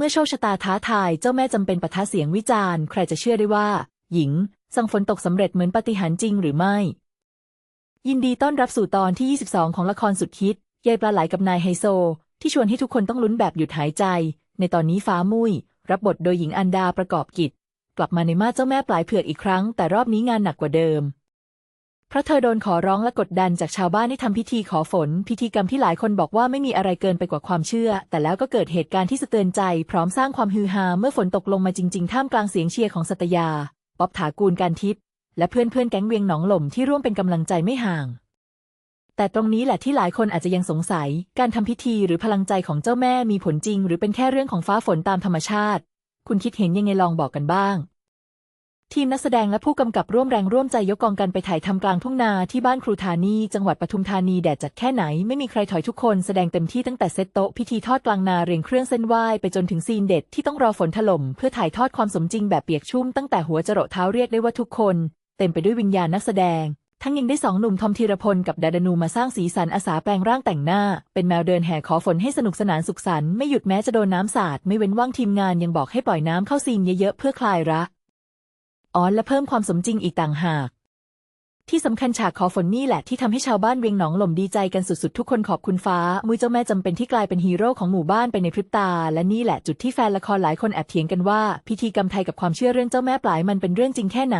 เมื่อโชคชะตาท้าทายเจ้าแม่จำเป็นปะทะเสียงวิจารณ์ใครจะเชื่อได้ว่า หญิง สั่งฝนตกสำเร็จเหมือนปฏิหารจริงหรือไม่ ยินดีต้อนรับสู่ตอนที่ 22 ของละครสุดฮิตยายปลาไหลกับนายไฮโซ ที่ชวนให้ทุกคนต้องลุ้นแบบหยุดหายใจ ในตอนนี้ฟ้ามุ้ยรับบทโดยหญิงอันดาประกอบกิจ กลับมาในมาเจ้าแม่ปลายเผือกอีกครั้ง แต่รอบนี้งานหนักกว่าเดิม เพราะเธอโดนขอร้องและกดดันจากชาวบ้านให้ทำพิธีขอฝน พิธีกรรมที่หลายคนบอกว่าไม่มีอะไรเกินไปกว่าความเชื่อ แต่แล้วก็เกิดเหตุการณ์ที่สะเตือนใจ พร้อมสร้างความฮือฮาเมื่อฝนตกลงมาจริง ๆ ท่ามกลางเสียงเชียร์ของสัตยา ป๊อบถากูลการทิพย์และเพื่อนๆแก๊งเวียงหนองหล่มที่ร่วมเป็นกำลังใจไม่ห่าง แต่ตรงนี้แหละที่หลายคนอาจจะยังสงสัย การทำพิธีหรือพลังใจของเจ้าแม่มีผลจริง หรือเป็นแค่เรื่องของฟ้าฝนตามธรรมชาติ คุณคิดเห็นยังไงลองบอกกันบ้าง ทีมนักแสดงและผู้กำกับร่วมแรงร่วมใจยกกองกันไปถ่ายทำกลางทุ่งนาที่บ้านครูธานี จังหวัดปทุมธานีแดดจัดแค่ไหนไม่มีใครถอยทุกคนแสดงเต็มที่ตั้งแต่เซตโต๊ะพิธีทอดกลางนาเรียงเครื่องเส้นไหว้ไปจนถึงซีนเด็ดที่ต้องรอฝนถล่มเพื่อถ่ายทอดความสมจริงแบบเปียกชุ่มตั้งแต่หัวจรดเท้าเรียกได้ว่าทุกคน เต็มไปด้วยวิญญาณนักแสดง ทั้งยังได้สองหนุ่มทอมธีรพลกับดาดานูมาสร้างสีสันอาสาแปลงร่างแต่งหน้า เป็นแมวเดินแห่ขอฝนให้สนุกสนานสุขสันต์ไม่หยุดแม้จะโดนน้ำสาดไม่เว้นว่างทีมงานยังบอกให้ปล่อยน้ำเข้าซีนเยอะๆเพื่อคลายรัก อ้อและเพิ่มความสมจริงอีกต่างหาก ที่สำคัญฉากขอฝนนี่แหละที่ทำให้ชาวบ้านเวียงหนองหล่มดีใจกันสุดๆ ทุกคนขอบคุณฟ้า มุ้ยเจ้าแม่จำเป็นที่กลายเป็นฮีโร่ของหมู่บ้านไปในพริบตา และนี่แหละจุดที่แฟนละครหลายคนแอบเถียงกันว่า พิธีกรรมไทยกับความเชื่อเรื่องเจ้าแม่ปลายมันเป็นเรื่องจริงแค่ไหน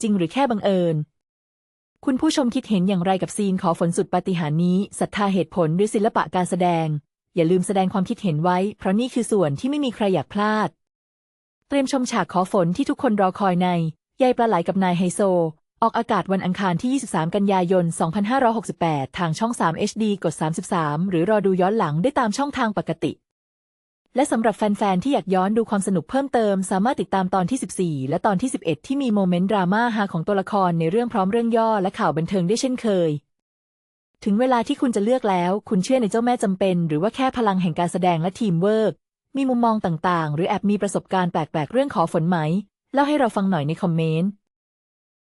จริงหรือแค่บังเอิญคุณผู้ชมคิดเห็นอย่างไรกับซีนขอฝนสุดปาฏิหาริย์นี้ศรัทธาเหตุผลหรือศิลปะการแสดง อย่าลืมแสดงความคิดเห็นไว้ เพราะนี่คือส่วนที่ไม่มีใครอยากพลาด เตรียมชมฉากขอฝนที่ทุกคนรอคอยในยายปลาไหลกับนายไฮโซ ออกอากาศวันอังคารที่ 23 กันยายน 2568 ทางช่อง 3 HD กด 33 หรือรอดูย้อนหลังได้ตามช่องทางปกติ และสำหรับแฟน ๆ ที่อยากย้อนดูความสนุกเพิ่มเติม สามารถติดตามตอนที่ 14 และตอนที่ 11 ที่มีโมเมนต์ดราม่าฮาของตัวละครในเรื่องพร้อมเรื่องย่อและข่าวบันเทิงได้เช่นเคย ถึงเวลาที่คุณจะเลือกแล้ว คุณเชื่อในเจ้าแม่จำเป็น หรือว่าแค่พลังแห่งการแสดงและทีมเวิร์ก มีมุมมองต่างๆ หรือแอบมีประสบการณ์แปลกๆ เรื่องขอฝนไหม เล่าให้เราฟังหน่อยในคอมเมนต์